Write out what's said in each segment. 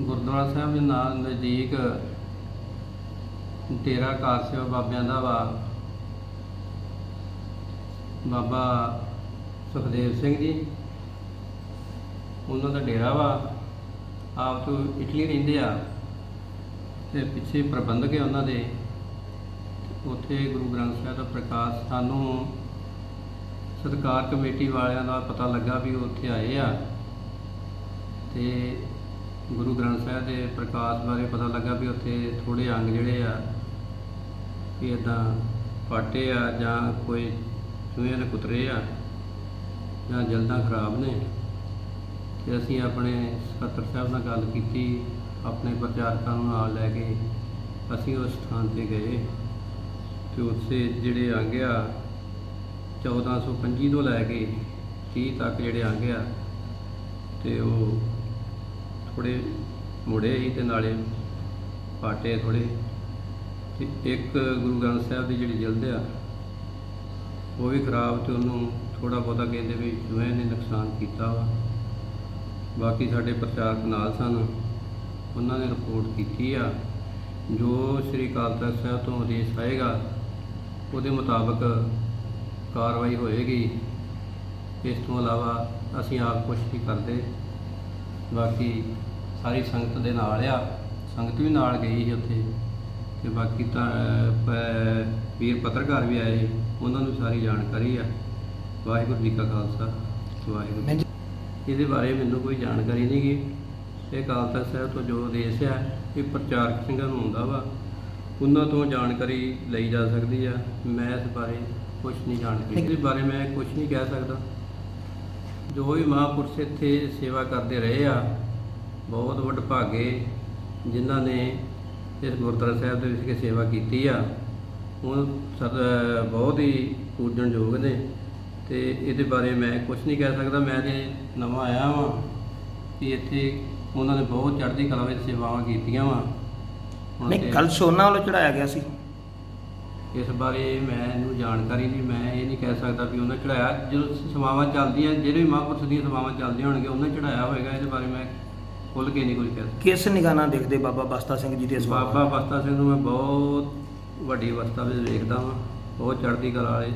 ਗੁਰਦੁਆਰਾ ਸਾਹਿਬ ਦੇ ਨਾਲ ਨਜ਼ਦੀਕ ਡੇਰਾ ਕਾਸਿਓ ਬਾਬਿਆਂ ਦਾ ਵਾ। ਬਾਬਾ ਸੁਖਦੇਵ ਸਿੰਘ ਜੀ, ਉਹਨਾਂ ਦਾ ਡੇਰਾ ਵਾ। ਆਪ ਤੋਂ ਇਟਲੀ ਰਹਿੰਦੇ ਆ ਤੇ ਪਿੱਛੇ ਪ੍ਰਬੰਧਕ ਹੈ ਉਹਨਾਂ ਦੇ। ਉੱਥੇ ਗੁਰੂ ਗ੍ਰੰਥ ਸਾਹਿਬ ਦਾ ਪ੍ਰਕਾਸ਼ ਸਾਨੂੰ ਸਤਕਾਰ ਕਮੇਟੀ ਵਾਲਿਆਂ ਦਾ ਪਤਾ ਲੱਗਾ ਵੀ ਉਹ ਉੱਥੇ ਆਏ ਆ। ਤੇ ਗੁਰੂ ਗ੍ਰੰਥ ਸਾਹਿਬ ਦੇ ਪ੍ਰਕਾਸ਼ ਬਾਰੇ ਪਤਾ ਲੱਗਾ ਵੀ ਉੱਥੇ ਥੋੜੇ ਅੰਗ ਜਿਹੜੇ ਆ, ਵੀ ਇਦਾਂ ਫਾਟੇ ਆ ਜਾਂ ਕੋਈ ਚੂਹੇ ਨੇ ਕੁਤਰੇ ਆ ਜਾਂ ਜਲਦਾਂ ਖਰਾਬ ਨੇ। ਤੇ ਅਸੀਂ ਆਪਣੇ ਸਕੱਤਰ ਸਾਹਿਬ ਨਾਲ ਗੱਲ ਕੀਤੀ, ਆਪਣੇ ਪ੍ਰਚਾਰਕਾਂ ਨੂੰ ਨਾਲ ਲੈ ਕੇ ਅਸੀਂ ਉਸ ਸਥਾਨ ਤੇ ਗਏ। ਤੇ ਉੱਥੇ ਜਿਹੜੇ ਅੰਗ ਆ 1425 ਤੋਂ ਲੈ ਕੇ 30 ਤੱਕ ਜਿਹੜੇ ਅੰਗ ਆ, ਤੇ ਉਹ ਥੋੜੇ ਮੁੜੇ ਸੀ ਤੇ ਨਾਲੇ ਪਾਟੇ ਥੋੜੇ ਤੇ ਇੱਕ ਗੁਰੂ ਗ੍ਰੰਥ ਸਾਹਿਬ ਦੀ ਜਿਹੜੀ ਜਲਦ ਆ, ਉਹ ਵੀ ਖਰਾਬ ਤੇ ਉਹਨੂੰ ਥੋੜਾ ਬਹੁਤਾ ਕਹਿੰਦੇ ਵੀ ਜੁਏ ਨੇ ਨੁਕਸਾਨ ਕੀਤਾ ਵਾ। ਬਾਕੀ ਸਾਡੇ ਪ੍ਰਚਾਰਕ ਨਾਲ ਸਨ, ਉਹਨਾਂ ਨੇ ਰਿਪੋਰਟ ਕੀਤੀ ਆ। ਜੋ ਸ੍ਰੀ ਅਕਾਲ ਤਖਤ ਸਾਹਿਬ ਤੋਂ ਆਦੇਸ਼ ਆਏਗਾ, ਉਹਦੇ ਮੁਤਾਬਕ ਕਾਰਵਾਈ ਹੋਏਗੀ। ਇਸ ਤੋਂ ਇਲਾਵਾ ਅਸੀਂ ਆਪ ਕੁਝ ਨਹੀਂ ਕਰਦੇ ਬਾਕੀ ਸਾਰੀ ਸੰਗਤ ਦੇ ਨਾਲ ਆ। ਸੰਗਤ ਵੀ ਨਾਲ ਗਈ ਸੀ ਉੱਥੇ। ਤੇ ਬਾਕੀ ਤਾਂ ਵੀਰ ਪੱਤਰਕਾਰ ਵੀ ਆਏ ਉਹਨਾਂ ਨੂੰ ਸਾਰੀ ਜਾਣਕਾਰੀ ਆ। ਵਾਹਿਗੁਰੂ ਜੀ ਕਾ ਖਾਲਸਾ ਵਾਹਿਗੁਰੂ। ਇਹਦੇ ਬਾਰੇ ਮੈਨੂੰ ਕੋਈ ਜਾਣਕਾਰੀ ਨਹੀਂ ਗੀ। ਇਹ ਅਕਾਲ ਤਖਤ ਸਾਹਿਬ ਤੋਂ ਜੋ ਆਦੇਸ਼ ਆ ਇਹ ਪ੍ਰਚਾਰਕ ਸਿੰਘਾਂ ਨੂੰ ਹੁੰਦਾ ਵਾ। ਉਹਨਾਂ ਤੋਂ ਜਾਣਕਾਰੀ ਲਈ ਜਾ ਸਕਦੀ ਆ। ਮੈਂ ਇਸ ਬਾਰੇ ਕੁਝ ਨਹੀਂ ਜਾਣਕਾਰੀ। ਇਸ ਬਾਰੇ ਮੈਂ ਕੁਝ ਨਹੀਂ ਕਹਿ ਸਕਦਾ। ਜੋ ਵੀ ਮਹਾਂਪੁਰਸ਼ ਇੱਥੇ ਸੇਵਾ ਕਰਦੇ ਰਹੇ ਆ ਬਹੁਤ ਵਡਭਾਗੇ ਜਿਨ੍ਹਾਂ ਨੇ ਇਸ ਗੁਰਦੁਆਰਾ ਸਾਹਿਬ ਦੇ ਵਿੱਚ ਕੇ ਸੇਵਾ ਕੀਤੀ ਆ। ਉਹ ਬਹੁਤ ਹੀ ਪੂਜਣਯੋਗ ਨੇ ਤੇ ਇਹਦੇ ਬਾਰੇ ਮੈਂ ਕੁਝ ਨਹੀਂ ਕਹਿ ਸਕਦਾ। ਮੈਂ ਤੇ ਨਵਾਂ ਆਇਆ ਵਾਂ ਕਿ ਇੱਥੇ ਉਹਨਾਂ ਨੇ ਬਹੁਤ ਚੜ੍ਹਦੀ ਕਲਾ ਵਿੱਚ ਸੇਵਾਵਾਂ ਕੀਤੀਆਂ ਵਾ। ਨਹੀਂ ਕੱਲ ਸੋਨਾ ਵੱਲੋਂ ਚੜਾਇਆ ਗਿਆ ਸੀ। ਇਸ ਬਾਰੇ ਮੈਨੂੰ ਜਾਣਕਾਰੀ ਨਹੀਂ ਮੈਂ ਇਹ ਨਹੀਂ ਕਹਿ ਸਕਦਾ ਵੀ ਉਹਨਾਂ ਚੜਾਇਆ। ਜਦੋਂ ਸੇਵਾਵਾਂ ਚੱਲਦੀਆਂ ਜਿਹੜੇ ਮਹਾਂਪੁਰਸ਼ ਦੀਆਂ ਸੇਵਾਵਾਂ ਚੱਲਦੀਆਂ ਹੋਣਗੀਆਂ ਉਹਨਾਂ ਚੜਾਇਆ ਹੋਏਗਾ ਇਹਦੇ ਬਾਰੇ ਮੈਂ ਖੁੱਲ੍ਹ ਕੇ ਨਹੀਂ ਕੁਝ ਕਹਿ ਸਕਦਾ। ਕਿਸ ਨਿਗਾਹ ਨਾਲ ਦੇਖਦੇ ਬਾਬਾ ਬਸਤਾ ਸਿੰਘ ਜੀ ਦੇ ਸਵਾਲ ਬਾਬਾ ਬਸਤਾ ਸਿੰਘ ਨੂੰ ਮੈਂ ਬਹੁਤ ਵੱਡੀ ਅਵਸਥਾ ਵਿੱਚ ਵੇਖਦਾ ਵਾਂ। ਬਹੁਤ ਚੜ੍ਹਦੀ ਕਲਾ ਵਾਲੇ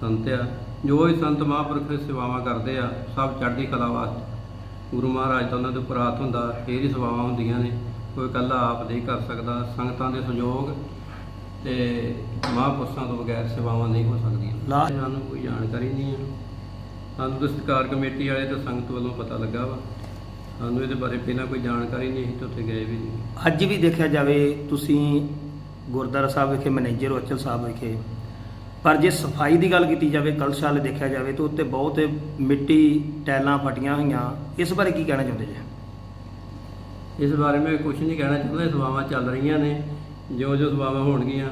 ਸੰਤ ਆ। ਜੋ ਵੀ ਸੰਤ ਮਹਾਂਪੁਰਖ ਸੇਵਾਵਾਂ ਕਰਦੇ ਆ ਸਭ ਚੜ੍ਹਦੀ ਕਲਾ ਵਾਸਤੇ। ਗੁਰੂ ਮਹਾਰਾਜ ਦਾ ਉਹਨਾਂ ਦੇ ਉੱਪਰ ਹੱਥ ਹੁੰਦਾ ਫੇਰ ਹੀ ਸੇਵਾਵਾਂ ਹੁੰਦੀਆਂ ਨੇ। ਕੋਈ ਇਕੱਲਾ ਆਪ ਨਹੀਂ ਕਰ ਸਕਦਾ। ਸੰਗਤਾਂ ਦੇ ਸਹਿਯੋਗ ਤੇ ਮਹਾਂਪੁਰਸ਼ਾਂ ਤੋਂ ਬਗੈਰ ਸੇਵਾਵਾਂ ਨਹੀਂ ਹੋ ਸਕਦੀਆਂ। ਸਾਨੂੰ ਕੋਈ ਜਾਣਕਾਰੀ ਨਹੀਂ ਹੈ। ਸਾਨੂੰ ਦਸਤਕਾਰ ਕਮੇਟੀ ਵਾਲੇ ਤੇ ਸੰਗਤ ਵੱਲੋਂ ਪਤਾ ਲੱਗਾ ਵਾ। ਸਾਨੂੰ ਇਹਦੇ ਬਾਰੇ ਪਹਿਲਾਂ ਕੋਈ ਜਾਣਕਾਰੀ ਨਹੀਂ ਸੀ ਤੇ ਉੱਥੇ ਗਏ ਵੀ ਨਹੀਂ। ਅੱਜ ਵੀ ਦੇਖਿਆ ਜਾਵੇ ਤੁਸੀਂ ਗੁਰਦੁਆਰਾ ਸਾਹਿਬ ਵਿਖੇ ਮੈਨੇਜਰ ਅਚਲ ਸਾਹਿਬ ਵਿਖੇ ਪਰ ਜੇ ਸਫ਼ਾਈ ਦੀ ਗੱਲ ਕੀਤੀ ਜਾਵੇ ਕਲਸ਼ ਵਾਲੇ ਦੇਖਿਆ ਜਾਵੇ ਤਾਂ ਉੱਤੇ ਬਹੁਤ ਮਿੱਟੀ ਟੈਲਾਂ ਫਟੀਆਂ ਹੋਈਆਂ। ਇਸ ਬਾਰੇ ਕੀ ਕਹਿਣਾ ਚਾਹੁੰਦੇ ਜੀ? ਇਸ ਬਾਰੇ ਮੈਂ ਕੁਝ ਨਹੀਂ ਕਹਿਣਾ ਚਾਹੁੰਦਾ। ਸੇਵਾਵਾਂ ਚੱਲ ਰਹੀਆਂ ਨੇ। ਜੋ ਜੋ ਸੇਵਾਵਾਂ ਹੋਣਗੀਆਂ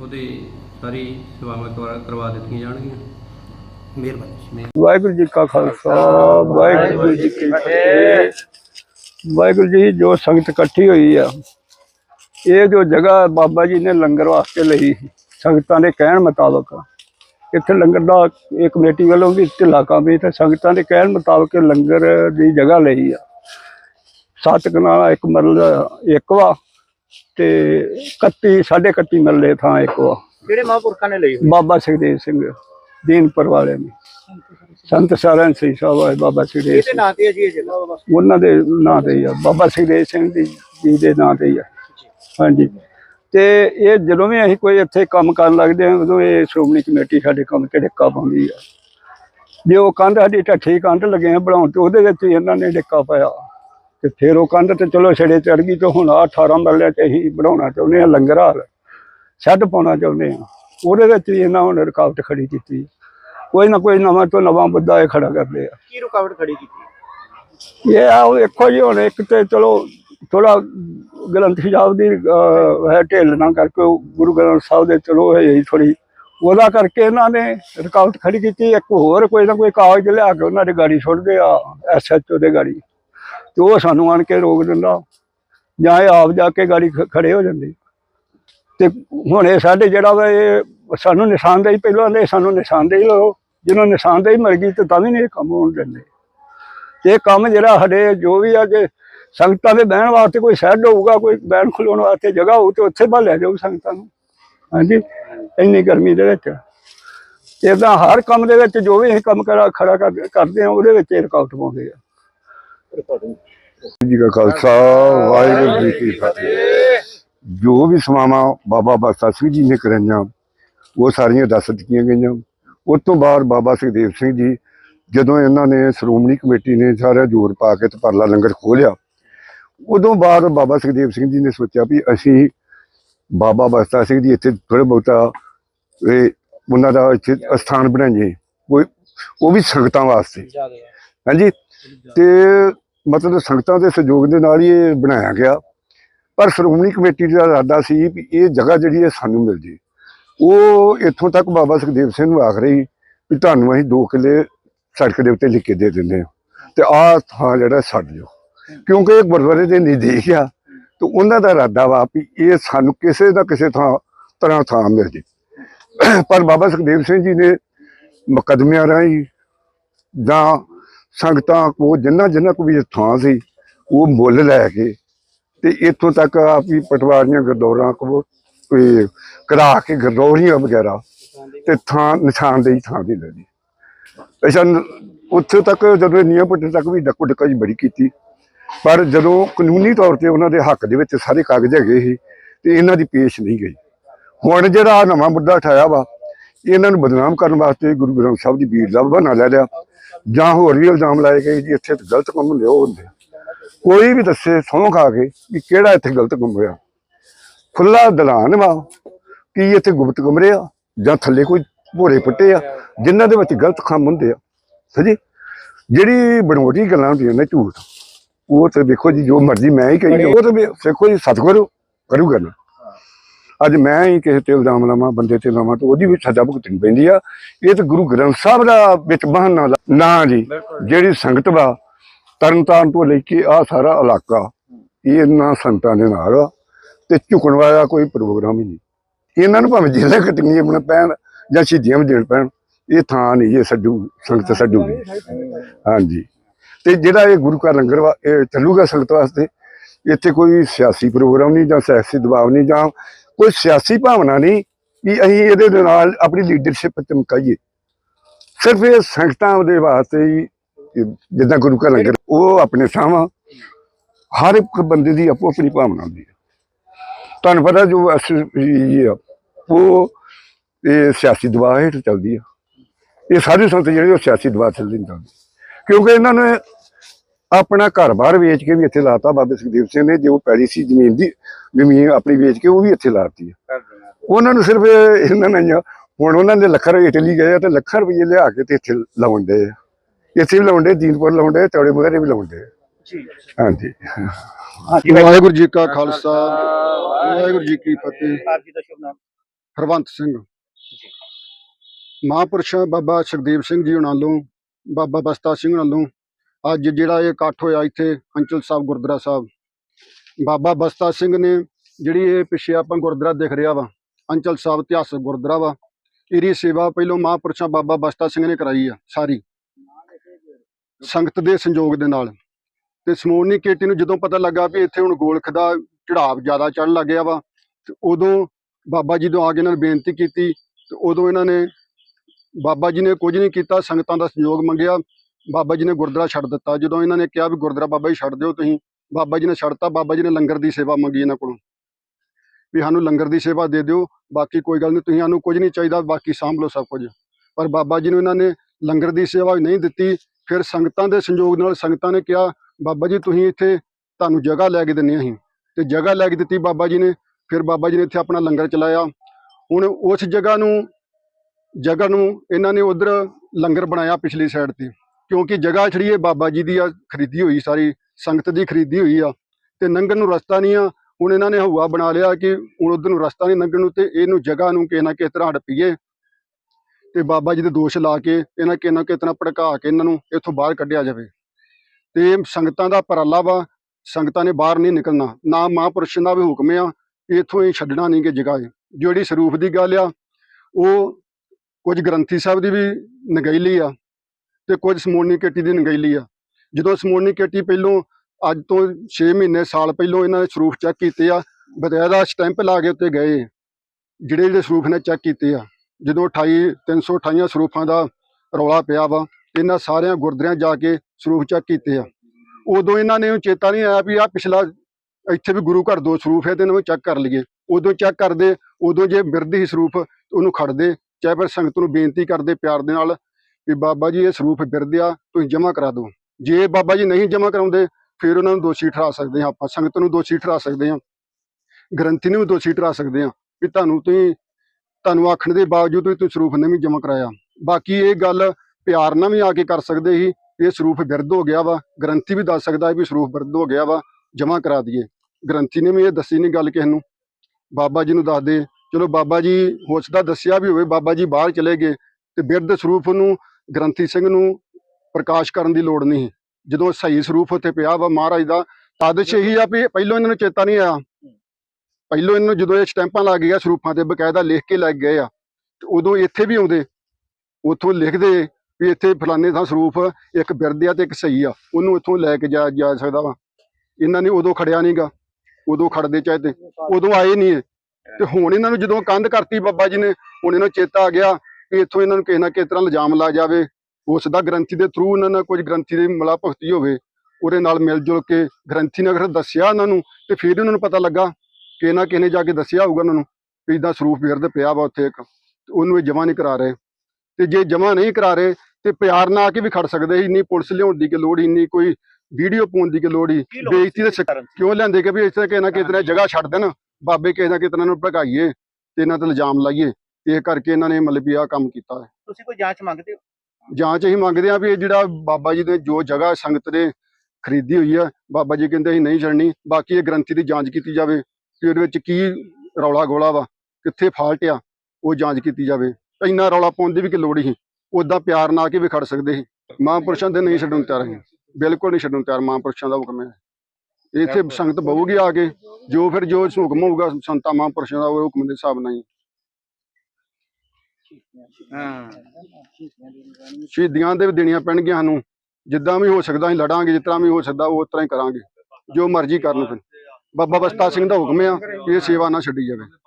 ਉਹਦੀ ਸਾਰੀ ਸੇਵਾਵਾਂ ਕਰਵਾ- ਕਰਵਾ ਦਿੱਤੀਆਂ ਜਾਣਗੀਆਂ। ਮਿਹਰਬਾਨੀ ਵਾਹਿਗੁਰੂ ਜੀ ਕਾ ਖਾਲਸਾ ਵਾਹਿਗੁਰੂ ਜੀ ਕੀ ਫਤਿਹ। ਵਾਹਿਗੁਰੂ ਜੀ ਜੋ ਸੰਗਤ ਇਕੱਠੀ ਹੋਈ ਆ ਇਹ ਜੋ ਜਗ੍ਹਾ ਬਾਬਾ ਜੀ ਨੇ ਲੰਗਰ ਵਾਸਤੇ ਲਈ ਸੀ, ਸੰਗਤਾਂ ਦੇ ਕਹਿਣ ਮੁਤਾਬਕ ਇੱਥੇ ਲੰਗਰ ਦਾ ਇਹ ਕਮੇਟੀ ਵੱਲੋਂ ਵੀ ਢਿੱਲਾ ਕੰਮ ਤੇ ਸੰਗਤਾਂ ਦੇ ਕਹਿਣ ਮੁਤਾਬਕ ਇਹ ਲੰਗਰ ਦੀ ਜਗ੍ਹਾ ਲਈ ਆ। ਸੱਤ ਕਨਾਲਾ ਇੱਕ ਮਰਲ ਇੱਕ ਵਾ ਤੇ 31 31 ਮਰਲੇ ਥਾਂ ਇੱਕ ਵਾ ਕਿਹੜੇ ਮਹਾਂਪੁਰਖਾਂ ਨੇ ਲਈ ਬਾਬਾ ਸੁਖਦੇਵ ਸਿੰਘ ਦੀਨਪੁਰ ਵਾਲੇ ਨੇ। ਸੰਤ ਸਾਰਨ ਸਿੰਘ ਸਾਹਿਬ ਬਾਬਾ ਸੁਖਦੇਵ ਸਿੰਘ। ਨਾਂ ਤੇ ਹੈ ਜੀ ਇਹ ਜਗ੍ਹਾ ਉਹਨਾਂ ਦੇ ਨਾਂ ਤੇ ਹੀ ਆ ਬਾਬਾ ਸੁਖਦੇਵ ਸਿੰਘ ਦੀ ਜੀ ਦੇ ਨਾਂ ਤੇ ਹੀ ਆ। ਹਾਂਜੀ। ਤੇ ਇਹ ਜਦੋਂ ਵੀ ਅਸੀਂ ਕੋਈ ਇੱਥੇ ਕੰਮ ਕਰਨ ਲੱਗਦੇ ਹਾਂ ਉਦੋਂ ਇਹ ਸ਼੍ਰੋਮਣੀ ਕਮੇਟੀ ਸਾਡੇ ਕੰਮ ਤੇ ਡਿੱਕਾ ਪਾਉਂਦੀ ਆ। ਜੇ ਉਹ ਕੰਧ ਸਾਡੀ ਢੱਠੀ ਕੰਧ ਲੱਗੇ ਆ ਬਣਾਉਣ ਤੇ ਉਹਦੇ ਵਿੱਚ ਹੀ ਇਹਨਾਂ ਨੇ ਡਿੱਕਾ ਪਾਇਆ। ਤੇ ਫਿਰ ਉਹ ਕੰਧ ਤੇ ਚਲੋ ਛੜੇ ਚੜ ਗਈ ਤੇ ਹੁਣ ਆਹ 18 ਮਰਲਿਆਂ ਚ ਅਸੀਂ ਬਣਾਉਣਾ ਚਾਹੁੰਦੇ ਆ ਲੰਗਰ ਹਾਲ। ਛੱਡ ਪਾਉਣਾ ਚਾਹੁੰਦੇ ਆ। ਉਹਦੇ ਵਿੱਚ ਵੀ ਇਹਨਾਂ ਹੁਣ ਰੁਕਾਵਟ ਖੜੀ ਕੀਤੀ। ਕੋਈ ਨਾ ਕੋਈ ਨਵਾਂ ਤੋਂ ਨਵਾਂ ਮੁੱਦਾ ਇਹ ਖੜਾ ਕਰਦੇ ਆ। ਕੀ ਰੁਕਾਵਟ ਖੜੀ ਕੀਤੀ? ਇਹ ਆ ਉਹ ਦੇਖੋ ਜੀ ਹੁਣ ਇੱਕ ਤੇ ਚਲੋ ਥੋੜਾ ਗ੍ਰੰਥ ਸਾਹਿਬ ਦੀ ਹੈ ਢਿੱਲ ਨਾ ਕਰਕੇ ਗੁਰੂ ਗ੍ਰੰਥ ਸਾਹਿਬ ਦੇ ਚਲੋ ਹੈ ਥੋੜੀ ਉਹਦਾ ਕਰਕੇ ਇਹਨਾਂ ਨੇ ਰੁਕਾਵਟ ਖੜੀ ਕੀਤੀ। ਇੱਕ ਹੋਰ ਕੋਈ ਨਾ ਕੋਈ ਕਾਗਜ਼ ਲਿਆ ਕੇ ਉਹਨਾਂ ਦੇ ਗਾੜੀ ਸੁੱਟਦੇ ਆ ਐਸਐਚਓ ਦੇ ਗਾੜੀ। ਤੇ ਉਹ ਸਾਨੂੰ ਆਣ ਕੇ ਰੋਕ ਦਿੰਦਾ। ਜਾਂ ਇਹ ਆਪ ਜਾ ਕੇ ਗਾੜੀ ਖ- ਖੜੇ ਹੋ ਜਾਂਦੀ। ਤੇ ਹੁਣ ਇਹ ਸਾਡੇ ਜਿਹੜਾ ਵਾ ਇਹ ਸਾਨੂੰ ਨਿਸ਼ਾਨਦੇਹੀ ਪਹਿਲਾਂ ਦੇ ਸਾਨੂੰ ਨਿਸ਼ਾਨਦੇਹੀ ਲਓ। ਜਿਹਨੂੰ ਨਿਸ਼ਾਨਦੇਹੀ ਮਰ ਗਈ ਤੇ ਤਾਂ ਵੀ ਨਹੀਂ ਇਹ ਕੰਮ ਹੋਣ ਦਿੰਦੇ। ਤੇ ਇਹ ਕੰਮ ਜਿਹੜਾ ਸਾਡੇ ਜੋ ਵੀ ਆ ਜੇ ਸੰਗਤਾਂ ਦੇ ਬਹਿਣ ਵਾਸਤੇ ਕੋਈ ਸ਼ੈੱਡ ਹੋਊਗਾ, ਕੋਈ ਬਹਿਣ ਖਲੋਣ ਵਾਸਤੇ ਜਗ੍ਹਾ ਹੋਊ ਤੇ ਉੱਥੇ ਭਾਲਿਆ ਜਾਊ ਸੰਗਤਾਂ ਨੂੰ। ਹਾਂਜੀ? ਇੰਨੀ ਗਰਮੀ ਦੇ ਵਿੱਚ। ਇਦਾਂ ਹਰ ਕੰਮ ਦੇ ਵਿੱਚ ਜੋ ਵੀ ਅਸੀਂ ਕੰਮ ਕਰਾ, ਖੜਾ ਕਰ- ਕਰਦੇ ਆ, ਉਹਦੇ ਵਿੱਚ ਇਹ ਰੁਕਾਵਟ ਪਾਉਂਦੇ ਆ। ਜੀ ਕਾ ਖਾਲਸਾ ਵਾਹਿਗੁਰੂ ਜੀ ਕੀ ਫਤਿਹ। ਜੋ ਵੀ ਸਮਾਵਾਂ ਬਾਬਾ ਬਸਤਾ ਸਿੰਘ ਜੀ ਨੇ ਕਰਾਈਆਂ ਉਹ ਸਾਰੀਆਂ ਦੱਸ ਦਿੱਤੀਆਂ ਗਈਆਂ। ਉਸ ਤੋਂ ਬਾਅਦ ਬਾਬਾ ਸੁਖਦੇਵ ਸਿੰਘ ਜੀ ਜਦੋਂ ਇਹਨਾਂ ਨੇ ਸ਼੍ਰੋਮਣੀ ਕਮੇਟੀ ਨੇ ਸਾਰਾ ਜ਼ੋਰ ਪਾ ਕੇ ਤੇ ਪਰਲਾ ਲੰਗਰ ਖੋਲਿਆ ਉਦੋਂ ਬਾਅਦ ਬਾਬਾ ਸੁਖਦੇਵ ਸਿੰਘ ਜੀ ਨੇ ਸੋਚਿਆ ਵੀ ਅਸੀਂ ਬਾਬਾ ਬਸਤਾ ਸਿੰਘ ਜੀ ਇੱਥੇ ਥੋੜਾ ਬਹੁਤਾ ਇਹ ਉਹਨਾਂ ਦਾ ਇੱਥੇ ਅਸਥਾਨ ਬਣਾਈਏ। ਕੋਈ ਉਹ ਵੀ ਸੰਗਤਾਂ ਵਾਸਤੇ। ਹਾਂਜੀ? ਤੇ ਮਤਲਬ ਸੰਗਤਾਂ ਦੇ ਸਹਿਯੋਗ ਦੇ ਨਾਲ ਹੀ ਇਹ ਬਣਾਇਆ ਗਿਆ। ਪਰ ਸ਼੍ਰੋਮਣੀ ਕਮੇਟੀ ਦਾ ਇਰਾਦਾ ਸੀ ਵੀ ਇਹ ਜਗ੍ਹਾ ਜਿਹੜੀ ਹੈ ਸਾਨੂੰ ਮਿਲ ਜੇ। ਉਹ ਇੱਥੋਂ ਤੱਕ ਬਾਬਾ ਸੁਖਦੇਵ ਸਿੰਘ ਨੂੰ ਆਖ ਰਹੀ ਵੀ ਤੁਹਾਨੂੰ ਅਸੀਂ ਦੋ ਕਿੱਲੇ ਸੜਕ ਦੇ ਉੱਤੇ ਲਿਖ ਕੇ ਦੇ ਦਿੰਦੇ ਹਾਂ ਤੇ ਆਹ ਥਾਂ ਜਿਹੜਾ ਛੱਡ ਦਿਓ। ਕਿਉਂਕਿ ਇਹ ਗੁਰਦੁਆਰੇ ਦੇ ਨਜ਼ਦੀਕ ਆ ਤੇ ਉਹਨਾਂ ਦਾ ਇਰਾਦਾ ਵਾ ਵੀ ਇਹ ਸਾਨੂੰ ਕਿਸੇ ਨਾ ਕਿਸੇ ਥਾਂ, ਤਰ੍ਹਾਂ ਥਾਂ ਮਿਲ ਜੇ। ਪਰ ਬਾਬਾ ਸੁਖਦੇਵ ਸਿੰਘ ਜੀ ਨੇ ਮੁਕੱਦਮਿਆਂ ਰਾਹੀਂ ਜਾਂ ਸੰਗਤਾਂ ਕੋ ਜਿੰਨਾ ਜਿੰਨਾ ਕੋ ਵੀ ਥਾਂ ਸੀ, ਉਹ ਮੁੱਲ ਲੈ ਕੇ ਤੇ ਇੱਥੋਂ ਤੱਕ ਆਪ ਵੀ ਪਟਵਾਰੀਆਂ ਗਰਦੌਰਾਂ ਕੋ ਕੋਈ ਕਰਾ ਕੇ ਗਰਦੌਰੀਆਂ ਵਗੈਰਾ ਤੇ ਥਾਂ, ਨਿਸ਼ਾਨਦੇਹੀ ਥਾਂ ਦੀ ਲੈ ਲਈ। ਅੱਛਾ, ਨ- ਉੱਥੇ ਤੱਕ ਜਦੋਂ ਨੀਆਂ ਪੱਟੇ ਤੱਕ ਵੀ ਡੱਕੋ ਡੱਕਾ ਜੀ ਬੜੀ ਕੀਤੀ। ਪਰ ਜਦੋਂ ਕਾਨੂੰਨੀ ਤੌਰ ਤੇ ਉਹਨਾਂ ਦੇ ਹੱਕ ਦੇ ਵਿੱਚ ਸਾਰੇ ਕਾਗਜ਼ ਹੈਗੇ ਸੀ ਤੇ ਇਹਨਾਂ ਦੀ ਪੇਸ਼ ਨਹੀਂ ਗਈ। ਹੁਣ ਜਿਹੜਾ ਨਵਾਂ ਮੁੱਦਾ ਉਠਾਇਆ ਵਾ ਇਹਨਾਂ ਨੂੰ ਬਦਨਾਮ ਕਰਨ ਵਾਸਤੇ ਗੁਰੂ ਗ੍ਰੰਥ ਸਾਹਿਬ ਦੀ ਬੀੜ ਦਾ ਬਹਾਨਾ ਲੈ ਲਿਆ। ਜਾਂ ਹੋਰ ਵੀ ਇਲਜ਼ਾਮ ਲਾਏ ਗਏ ਜੀ, ਇੱਥੇ ਤਾਂ ਗਲਤ ਕੰਮ ਹੁੰਦੇ ਉਹ ਹੁੰਦੇ ਕੋਈ ਵੀ ਦੱਸੇ, ਸਹੁੰ ਖਾ ਕੇ ਵੀ ਕਿਹੜਾ ਇੱਥੇ ਗਲਤ ਕੰਮ ਹੋਇਆ। ਖੁੱਲਾ ਦਲਾਨ ਵਾ ਕੀ ਇੱਥੇ ਗੁਪਤ ਕਮਰੇ ਆ, ਜਾਂ ਥੱਲੇ ਕੋਈ ਭੋਰੇ ਪੁੱਟੇ ਆ, ਜਿਨ੍ਹਾਂ ਦੇ ਵਿੱਚ ਗਲਤ ਕੰਮ ਹੁੰਦੇ ਆ। ਸਜੀ ਜਿਹੜੀ ਬਣੋਟੀ ਗੱਲਾਂ ਹੁੰਦੀਆਂ ਨੇ ਝੂਠ, ਉਹ ਤੇ ਵੇਖੋ ਜੀ, ਜੋ ਮਰਜ਼ੀ ਮੈਂ ਹੀ ਕਹੀ ਉਹ ਤੇ ਵੇ- ਵੇਖੋ ਜੀ, ਸਤਿਗੁਰੂ ਕਰੂਗਾ ਨਾ। ਅੱਜ ਮੈਂ ਹੀ ਕਿਸੇ ਤੇ ਇਲਜ਼ਾਮ ਲਾਵਾਂ ਬੰਦੇ ਤੇ ਲਾਵਾਂ ਤਾਂ ਉਹਦੀ ਵੀ ਸਜ਼ਾ ਭੁਗਤਣੀ ਪੈਂਦੀ ਆ। ਇਹ ਤਾਂ ਗੁਰੂ ਗ੍ਰੰਥ ਸਾਹਿਬ ਦਾ ਵਿੱਚ ਬਹਾਨਾ ਨਾ ਜੀ ਜਿਹੜੀ ਸੰਗਤ ਵਾ ਤਰਨਤਾਰਨ ਤੋਂ ਲੈ ਕੇ ਆ ਸਾਰਾ ਇਲਾਕਾ ਇਹ ਇਹਨਾਂ ਸੰਤਾਂ ਦੇ ਨਾਲ ਤੇ ਝੁਕਣ ਵਾਲਾ ਕੋਈ ਪ੍ਰੋਗਰਾਮ ਹੀ ਨਹੀਂ। ਇਹਨਾਂ ਨੂੰ ਭਾਵੇਂ ਜੇਲਾਂ ਕੱਟਣੀਆਂ ਬਣ ਪੈਣ ਜਾਂ ਸ਼ਹੀਦੀਆਂ ਵੀ ਦੇਣ ਪੈਣ ਇਹ ਥਾਂ ਨਹੀਂ ਇਹ ਛੱਡੂ ਸੰਗਤ ਛੱਡੂਗੀ ਹਾਂਜੀ। ਤੇ ਜਿਹੜਾ ਇਹ ਗੁਰੂ ਘਰ ਲੰਗਰ ਵਾ ਇਹ ਚੱਲੂਗਾ ਸੰਗਤ ਵਾਸਤੇ। ਇੱਥੇ ਕੋਈ ਸਿਆਸੀ ਪ੍ਰੋਗਰਾਮ ਨਹੀਂ ਜਾਂ ਸਿਆਸੀ ਦਬਾਅ ਨਹੀਂ ਜਾਂ ਕੋਈ ਸਿਆਸੀ ਭਾਵਨਾ ਨਹੀਂ ਵੀ ਅਸੀਂ ਇਹਦੇ ਨਾਲ ਆਪਣੀ ਲੀਡਰਸ਼ਿਪ ਚਮਕਾਈਏ। ਸਿਰਫ ਇਹ ਸੰਗਤਾਂ ਦੇ ਵਾਸਤੇ ਹੀ ਜਿੱਦਾਂ ਗੁਰੂ ਘਰ ਲੰਗਰ, ਉਹ ਆਪਣੇ ਸਾਹਾਂ ਹਰ ਇੱਕ ਬੰਦੇ ਦੀ ਆਪੋ ਆਪਣੀ ਭਾਵਨਾ ਹੁੰਦੀ ਹੈ। ਤੁਹਾਨੂੰ ਪਤਾ ਜੋ ਅਸੀਂ ਉਹ ਇਹ ਸਿਆਸੀ ਦਬਾਅ ਹੇਠ ਚੱਲਦੀ ਆ। ਇਹ ਸਾਰੀ ਸੰਗਤ ਜਿਹੜੀ ਉਹ ਸਿਆਸੀ ਦਬਾਅ ਚੱਲਦੀ ਨਹੀਂ ਚੱਲਦੀ। ਕਿਉਂਕਿ ਇਹਨਾਂ ਨੇ ਆਪਣਾ ਘਰ-ਬਾਰ ਵੇਚ ਕੇ ਵੀ ਇੱਥੇ ਲਾਤਾ ਬਾਬੇ ਸੁਖਦੇਵ ਸਿੰਘ ਨੇ ਜੋ ਪੈਲੀ ਸੀ ਜ਼ਮੀਨ ਦੀ ਜ਼ਮੀਨ ਆਪਣੀ ਵੇਚ ਕੇ ਉਹ ਵੀ ਇੱਥੇ ਲਾਤੀ ਹੈ। ਉਹਨਾਂ ਨੂੰ ਸਿਰਫ ਇਹ- ਇਹਨਾਂ ਨੇ ਜਾਂ- ਹੁਣ ਉਹਨਾਂ ਦੇ ਲੱਖਾਂ ਰੁਪਏ ਇਟਲੀ ਗਏ ਤੇ ਲੱਖਾਂ ਰੁਪਏ ਲਿਆ ਕੇ ਤੇ ਇੱਥੇ ਲਾਉਣ ਦੇ ਆ। ਇੱਥੇ ਵੀ ਲਾਉਣ ਦੇ ਦੀਨਪੁਰ ਲਾਉਣ ਦੇ ਚੌੜੇ ਮਗਰੇ ਵੀ ਲਾਉਣ ਦੇ ਹਾਂਜੀ। ਵਾਹਿਗੁਰੂ ਜੀ ਕਾ ਖਾਲਸਾ ਵਾਹਿਗੁਰੂ ਜੀ ਕੀ ਫਤਿਹ। ਆਪ ਜੀ ਦਾ ਸ਼ੁਭ ਨਾਮ। ਹਰਵੰਤ ਸਿੰਘ। ਮਹਾਂਪੁਰਸ਼ ਬਾਬਾ ਸੁਖਦੇਵ ਸਿੰਘ ਜੀ ਹੁਣਾਂ ਵੱਲੋਂ ਬਾਬਾ ਬਸਤਾ ਸਿੰਘ ਹੁਣਾਂ ਵੱਲੋਂ ਅੱਜ ਜਿਹੜਾ ਇਹ ਇਕੱਠ ਹੋਇਆ ਇੱਥੇ ਅੰਚਲ ਸਾਹਿਬ, ਗੁਰਦੁਆਰਾ ਸਾਹਿਬ। ਬਾਬਾ ਬਸਤਾ ਸਿੰਘ ਨੇ ਜਿਹੜੀ ਇਹ ਪਿੱਛੇ ਆਪਾਂ ਗੁਰਦੁਆਰਾ ਦਿਖ ਰਿਹਾ ਵਾ, ਅੰਚਲ ਸਾਹਿਬ ਇਤਿਹਾਸਕ ਗੁਰਦੁਆਰਾ ਵਾ, ਇਹਦੀ ਸੇਵਾ ਪਹਿਲੋਂ ਮਹਾਂਪੁਰਸ਼ਾਂ ਬਾਬਾ ਬਸਤਾ ਸਿੰਘ ਨੇ ਕਰਾਈ ਆ ਸਾਰੀ। ਸੰਗਤ ਦੇ ਸੰਯੋਗ ਦੇ ਨਾਲ। ਤੇ ਸਮੋਨੀ ਕੇਟੀ ਨੂੰ ਜਦੋਂ ਪਤਾ ਲੱਗਾ ਵੀ ਇੱਥੇ ਹੁਣ ਗੋਲਖ ਦਾ ਚੜਾਵ ਜ਼ਿਆਦਾ ਚੜਨ ਲੱਗ ਗਿਆ ਵਾ, ਤੇ ਉਦੋਂ ਬਾਬਾ ਜੀ ਤੋਂ ਆ ਕੇ ਇਹਨਾਂ ਨੇ ਬੇਨਤੀ ਕੀਤੀ, ਤੇ ਉਦੋਂ ਇਹਨਾਂ ਨੇ ਬਾਬਾ ਜੀ ਨੇ ਕੁਝ ਨਹੀਂ ਕੀਤਾ, ਸੰਗਤਾਂ ਦਾ ਸਹਿਯੋਗ ਮੰਗਿਆ। ਬਾਬਾ ਜੀ ਨੇ ਗੁਰਦੁਆਰਾ ਛੱਡ ਦਿੱਤਾ। ਜਦੋਂ ਇਹਨਾਂ ਨੇ ਕਿਹਾ ਵੀ ਗੁਰਦੁਆਰਾ ਬਾਬਾ ਜੀ ਛੱਡ ਦਿਓ ਤੁਸੀਂ, ਬਾਬਾ ਜੀ ਨੇ ਛੱਡਤਾ, ਬਾਬਾ ਜੀ ਨੇ ਲੰਗਰ ਦੀ ਸੇਵਾ ਮੰਗੀ ਇਹਨਾਂ ਕੋਲੋਂ। ਵੀ ਸਾਨੂੰ ਲੰਗਰ ਦੀ ਸੇਵਾ ਦੇ ਦਿਓ, ਬਾਕੀ ਕੋਈ ਗੱਲ ਨਹੀਂ, ਤੁਸੀਂ ਸਾਨੂੰ ਕੁਝ ਨਹੀਂ ਚਾਹੀਦਾ, ਬਾਕੀ ਸਾਂਭ ਲਓ ਸਭ ਕੁਝ। ਪਰ ਬਾਬਾ ਜੀ ਨੂੰ ਇਹਨਾਂ ਨੇ ਲੰਗਰ ਦੀ ਸੇਵਾ ਨਹੀਂ ਦਿੱਤੀ, ਫਿਰ ਸੰਗਤਾਂ ਦੇ ਸੰਯੋਗ ਨਾਲ ਸੰਗਤਾਂ ਨੇ ਕਿਹਾ, ਬਾਬਾ ਜੀ ਤੁਸੀਂ ਇੱਥੇ ਤੁਹਾਨੂੰ ਜਗ੍ਹਾ ਲੈ ਕੇ ਦਿੰਨੇ ਅਸੀਂ। ਤੇ ਜਗ੍ਹਾ ਲੈ ਕੇ ਦਿੱਤੀ ਬਾਬਾ ਜੀ ਨੇ, ਫਿਰ ਬਾਬਾ ਜੀ ਨੇ ਇੱਥੇ ਆਪਣਾ ਲੰਗਰ ਚਲਾਇਆ। ਹੁਣ ਉਸ ਜਗ੍ਹਾ ਨੂੰ ਜਗ੍ਹਾ ਨੂੰ ਇਹਨਾਂ ਨੇ ਉਧਰ ਲੰਗਰ ਬਣਾਇਆ ਪਿਛਲੀ ਸਾਈਡ ਤੇ। ਕਿਉਂਕਿ ਜਗ੍ਹਾ ਜਿਹੜੀ ਇਹ ਬਾਬਾ ਜੀ ਦੀ ਆ, ਖਰੀਦੀ ਹੋਈ, ਸਾਰੀ ਸੰਗਤ ਦੀ ਖਰੀਦੀ ਹੋਈ ਆ, ਤੇ ਲੰਘਣ ਨੂੰ ਰਸਤਾ ਨਹੀਂ ਆ। ਹੁਣ ਇਹਨਾਂ ਨੇ ਹਵਾ ਬਣਾ ਲਿਆ ਕਿ ਹੁਣ ਉਧਰ ਨੂੰ ਰਸਤਾ ਨਹੀਂ ਲੰਘਣ ਨੂੰ ਤੇ ਇਹਨੂੰ ਜਗ੍ਹਾ ਨੂੰ ਕਿਸੇ ਨਾ ਕਿਸੇ ਤਰ੍ਹਾਂ ਹੜਪੀਏ। ਤੇ ਬਾਬਾ ਜੀ ਦੇ ਦੋਸ਼ ਲਾ ਕੇ ਇਹਨਾਂ ਕਿਸੇ ਨਾ ਕਿਸੇ ਤਰ੍ਹਾਂ ਭੜਕਾ ਕੇ ਇਹਨਾਂ ਨੂੰ ਇੱਥੋਂ ਬਾਹਰ ਕੱਢਿਆ ਜਾਵੇ। ਤੇ ਸੰਗਤਾਂ ਦਾ ਪਰਾਲਾ ਵਾ, ਸੰਗਤਾਂ ਨੇ ਬਾਹਰ ਨਹੀਂ ਨਿਕਲਣਾ, ਨਾ ਮਹਾਂਪੁਰਸ਼ਾਂ ਦਾ ਵੀ ਹੁਕਮ ਆ, ਇੱਥੋਂ ਹੀ ਛੱਡਣਾ ਨਹੀਂ ਕਿ ਜਗ੍ਹਾ ਹੈ ਜਿਹੜੀ ਸਰੂਪ ਦੀ ਗੱਲ ਆ, ਉਹ ਕੁਝ ਗ੍ਰੰਥੀ ਸਾਹਿਬ ਦੀ ਵੀ ਨਗੈਲੀ ਆ। ਤੇ ਕੁਝ ਸਮੋਨੀ ਕੇਟੀ ਦੀ ਨਗੈਲੀ ਆ। ਜਦੋਂ ਸਮੋਨੀ ਕੇਟੀ ਪਹਿਲੋਂ ਅੱਜ ਤੋਂ 6 ਮਹੀਨੇ, ਸਾਲ ਪਹਿਲੋਂ ਇਹਨਾਂ ਨੇ ਸਰੂਪ ਚੈੱਕ ਕੀਤੇ ਆ, ਬਕਾਇਦਾ ਸਟੈਂਪ ਲਾ ਕੇ ਉੱਤੇ ਗਏ, ਜਿਹੜੇ ਜਿਹੜੇ ਸਰੂਪ ਨੇ ਚੈੱਕ ਕੀਤੇ ਆ। ਜਦੋਂ 28 328 ਸਰੂਪਾਂ ਦਾ ਰੌਲਾ ਪਿਆ ਵਾ, ਇਹਨਾਂ ਸਾਰਿਆਂ ਗੁਰਦੁਆਰਿਆਂ ਜਾ ਕੇ ਸਰੂਪ ਚੈੱਕ ਕੀਤੇ ਆ। ਉਦੋਂ ਇਹਨਾਂ ਨੇ ਚੇਤਾ ਨਹੀਂ ਆਇਆ ਵੀ ਆ ਪਿਛਲਾ ਇੱਥੇ ਵੀ ਗੁਰੂ ਘਰ ਦੋ ਸਰੂਪ ਹੈ, ਤੇ ਇਹਨਾਂ ਨੂੰ ਚੈੱਕ ਕਰ ਲਈਏ। ਉਦੋਂ ਚੈੱਕ ਕਰਦੇ, ਉਦੋਂ ਜੇ ਬਿਰਧ ਹੀ ਸਰੂਪ, ਉਹਨੂੰ ਖੜਦੇ, ਚਾਹੇ ਫਿਰ ਸੰਗਤ ਨੂੰ ਬੇਨਤੀ ਕਰਦੇ ਪਿਆਰ ਦੇ ਨਾਲ ਵੀ ਬਾਬਾ ਜੀ ਇਹ ਸਰੂਪ ਬਿਰਦ ਆ, ਤੁਸੀਂ ਜਮ੍ਹਾਂ ਕਰਾ ਦਿਓ। ਜੇ ਬਾਬਾ ਜੀ ਨਹੀਂ ਜਮ੍ਹਾਂ ਕਰਾਉਂਦੇ, ਫਿਰ ਉਹਨਾਂ ਨੂੰ ਦੋਸ਼ੀ ਠਹਿਰਾ ਸਕਦੇ ਹਾਂ ਆਪਾਂ, ਸੰਗਤ ਨੂੰ ਦੋਸ਼ੀ ਠਹਿਰਾ ਸਕਦੇ ਹਾਂ। ਗ੍ਰੰਥੀ ਨੂੰ ਵੀ ਦੋਸ਼ੀ ਠਹਿਰਾ ਸਕਦੇ ਹਾਂ, ਵੀ ਤੁਹਾਨੂੰ ਤੁਸੀਂ, ਤੁਹਾਨੂੰ ਆਖਣ ਦੇ ਬਾਵਜੂਦ ਵੀ ਤੁਸੀਂ ਸਰੂਪ ਨਹੀਂ ਜਮ੍ਹਾਂ ਕਰਾਇਆ। ਬਾਕੀ ਇਹ ਗੱਲ ਪਿਆਰ ਨਾਲ ਵੀ ਆ ਕੇ ਕਰ ਸਕਦੇ ਸੀ, ਇਹ ਸਰੂਪ ਬਿਰਧ ਹੋ ਗਿਆ ਵਾ, ਗ੍ਰੰਥੀ ਵੀ ਦੱਸ ਸਕਦਾ ਹੈ ਵੀ ਸਰੂਪ ਬਿਰਦ ਹੋ ਗਿਆ ਵਾ, ਜਮ੍ਹਾਂ ਕਰਾ ਦਈਏ। ਗ੍ਰੰਥੀ ਨੇ ਵੀ ਇਹ ਦੱਸੀ ਨਹੀਂ ਗੱਲ ਕਿਸੇ ਨੂੰ। ਬਾਬਾ ਜੀ ਨੂੰ ਦੱਸ ਦੇ, ਚਲੋ ਬਾਬਾ ਜੀ ਹੋ ਸਕਦਾ ਦੱਸਿਆ ਵੀ ਹੋਵੇ, ਬਾਬਾ ਜੀ ਬਾਹਰ ਚਲੇ ਗਏ, ਤੇ ਬਿਰਧ ਸਰੂਪ ਨੂੰ ਗ੍ਰੰਥੀ ਸਿੰਘ ਨੂੰ ਪ੍ਰਕਾਸ਼ ਕਰਨ ਦੀ ਲੋੜ ਨਹੀਂ। ਜਦੋਂ ਸਹੀ ਸਰੂਪ ਉੱਥੇ ਪਿਆ ਵਾ ਮਹਾਰਾਜ ਦਾ, ਤਦ 'ਚ ਇਹੀ ਆ ਵੀ ਪਹਿਲੋਂ ਇਹਨਾਂ ਨੂੰ ਚੇਤਾ ਨਹੀਂ ਆਇਆ। ਪਹਿਲੋਂ ਇਹਨਾਂ ਨੂੰ ਜਦੋਂ ਇਹ ਸਟੈਂਪਾਂ ਲੱਗ ਗਿਆ ਸਰੂਪਾਂ ਤੇ, ਬਕਾਇਦਾ ਲਿਖ ਕੇ ਲੱਗ ਗਏ ਆ, ਤੇ ਉਦੋਂ ਇੱਥੇ ਵੀ ਆਉਂਦੇ। ਉੱਥੋਂ ਲਿਖਦੇ ਵੀ ਇੱਥੇ ਫਲਾਣੇ ਥਾਂ ਸਰੂਪ ਇੱਕ ਬਿਰਧ ਆ ਤੇ ਇੱਕ ਸਹੀ ਆ, ਉਹਨੂੰ ਇੱਥੋਂ ਲੈ ਕੇ ਜਾ ਜਾ ਸਕਦਾ ਵਾ। ਇਹਨਾਂ ਨੇ ਉਦੋਂ ਖੜਿਆ ਨਹੀਂਗਾ ਉਦੋਂ ਖੜਦੇ ਚਾਹੇ ਤੇ, ਉਦੋਂ ਆਏ ਨਹੀਂ ਤੇ ਹੁਣ ਇਹਨਾਂ ਨੂੰ ਜਦੋਂ ਕੰਧ ਕਰਤੀ ਬਾਬਾ ਜੀ ਨੇ, ਹੁਣ ਇਹਨਾਂ ਨੂੰ ਚੇਤਾ ਆ ਗਿਆ ਵੀ ਇੱਥੋਂ ਇਹਨਾਂ ਨੂੰ ਕਿਸੇ ਨਾ ਕਿਸੇ ਤਰ੍ਹਾਂ ਇਲਜ਼ਾਮ ਲਾ ਜਾਵੇ ਉਸ ਦਾ ਗ੍ਰੰਥੀ ਦੇ ਥਰੂ ਉਹਨਾਂ ਨਾਲ ਕੁਝ ਗ੍ਰੰਥੀ ਦੀ ਮਲਾ ਭਗਤੀ ਹੋਵੇ ਉਹਦੇ ਨਾਲ ਮਿਲ ਜੁਲ ਕੇ ਗ੍ਰੰਥੀ ਨੇ ਅਗਰ ਦੱਸਿਆ ਉਹਨਾਂ ਨੂੰ ਤੇ ਫਿਰ ਉਹਨਾਂ ਨੂੰ ਪਤਾ ਲੱਗਾ ਕਿ ਨਾ ਕਿਸੇ ਨੇ ਜਾ ਕੇ ਦੱਸਿਆ ਹੋਊਗਾ ਉਹਨਾਂ ਨੂੰ ਵੀ ਇਦਾਂ ਸਰੂਪ ਬਿਰਧ ਪਿਆ ਵਾ ਉੱਥੇ ਇੱਕ ਉਹਨੂੰ ਇਹ ਜਮ੍ਹਾਂ ਨਹੀਂ ਕਰਾ ਰਹੇ। ਤੇ ਜੇ ਜਮ੍ਹਾਂ ਨਹੀਂ ਕਰਾ ਰਹੇ ਤੇ ਪਿਆਰ ਨਾਲ ਆ ਕੇ ਵੀ ਖੜ ਸਕਦੇ ਸੀ ਇੰਨੀ ਪੁਲਿਸ ਲਿਆਉਣ ਦੀ ਕਿ ਲੋੜ ਇੰਨੀ ਕੋਈ ਵੀਡੀਓ ਪਾਉਣ ਦੀ ਕਿ ਲੋੜ ਹੀ ਬੇਇੱਜ਼ਤੀ ਦੇ ਸ਼ਿਕ- ਕਿਉਂ ਲੈਂਦੇ ਕਿ ਵੀ ਇੱਥੇ ਕਿਸੇ ਨਾ ਕਿਸੇ ਤਰ੍ਹਾਂ ਜਗ੍ਹਾ ਛੱਡ ਦੇਣ ਬਾਬੇ ਕਿਸੇ ਨਾ ਕਿਸੇ ਤਰ੍ਹਾਂ ਨੂੰ ਭਗਾਈਏ ਤੇ ਇਹਨਾਂ ਤੇ ਇਲਜ਼ਾਮ ਲਾਈਏ। ਇਹ ਕਰਕੇ ਇਹਨਾਂ ਨੇ ਮਤਲਬ ਵੀ ਆਹ ਕੰਮ ਕੀਤਾ ਹੈ। ਤੁਸੀਂ ਕੋਈ ਜਾਂਚ ਮੰਗਦੇ ਹੋ? ਜਾਂਚ ਅਸੀਂ ਮੰਗਦੇ ਹਾਂ ਵੀ ਇਹ ਜਿਹੜਾ ਬਾਬਾ ਜੀ ਦੇ ਜੋ ਜਗ੍ਹਾ ਸੰਗਤ ਨੇ ਖਰੀਦੀ ਹੋਈ ਹੈ ਬਾਬਾ ਜੀ ਕਹਿੰਦੇ ਅਸੀਂ ਨਹੀਂ ਛੱਡਣੀ ਬਾਕੀ ਇਹ ਗ੍ਰੰਥੀ ਦੀ ਜਾਂਚ ਕੀਤੀ ਜਾਵੇ ਕਿ ਉਹਦੇ ਵਿੱਚ ਕੀ ਰੌਲਾ ਗੋਲਾ ਵਾ ਕਿੱਥੇ ਫਾਲਟ ਆ ਉਹ ਜਾਂਚ ਕੀਤੀ ਜਾਵੇ। ਇੰਨਾ ਰੌਲਾ ਪਾਉਣ ਦੀ ਵੀ ਕਿ ਲੋੜ ਹੀ ਉਦਾਂ ਪਿਆਰ ਨਾਲ ਆ ਕੇ ਵੀ ਖੜ ਸਕਦੇ ਸੀ। ਮਹਾਂਪੁਰਸ਼ਾਂ ਦੇ ਨਹੀਂ ਛੱਡਣ ਨੂੰ ਤਿਆਰ ਅਸੀਂ ਬਿਲਕੁਲ ਨਹੀਂ ਛੱਡਣ ਨੂੰ ਤਿਆਰ ਮਹਾਂਪੁਰਸ਼ਾਂ ਦਾ ਹੁਕਮ ਹੈ। ਇੱਥੇ ਸੰਗਤ ਬਹੂਗੀ ਆ ਕੇ ਜੋ ਫਿਰ ਜੋ ਹੁਕਮ ਹੋਊਗਾ ਸੰਤਾਂ ਮਹਾਂਪੁਰਸ਼ਾਂ ਦਾ ਉਹ ਹੁਕਮ ਦੇ ਹਿਸਾਬ ਨਾਲ ਹੀ। ਹਾਂ। ਸ਼ਹੀਦੀਆਂ ਦੇ ਵੀ ਦੇਣੀਆਂ ਪੈਣਗੀਆਂ ਸਾਨੂੰ। ਜਿੱਦਾਂ ਵੀ ਹੋ ਸਕਦਾ ਅਸੀਂ ਲੜਾਂਗੇ, ਜਿਸ ਤਰ੍ਹਾਂ ਵੀ ਹੋ ਸਕਦਾ ਉਹ ਉਸ ਤਰ੍ਹਾਂ ਹੀ ਕਰਾਂਗੇ। ਜੋ ਮਰਜ਼ੀ ਕਰਨ ਫਿਰ। ਬਾਬਾ ਬਸਤਾ ਸਿੰਘ ਦਾ ਹੁਕਮ ਆ ਇਹ ਸੇਵਾ ਨਾ ਛੱਡੀ ਜਾਵੇ।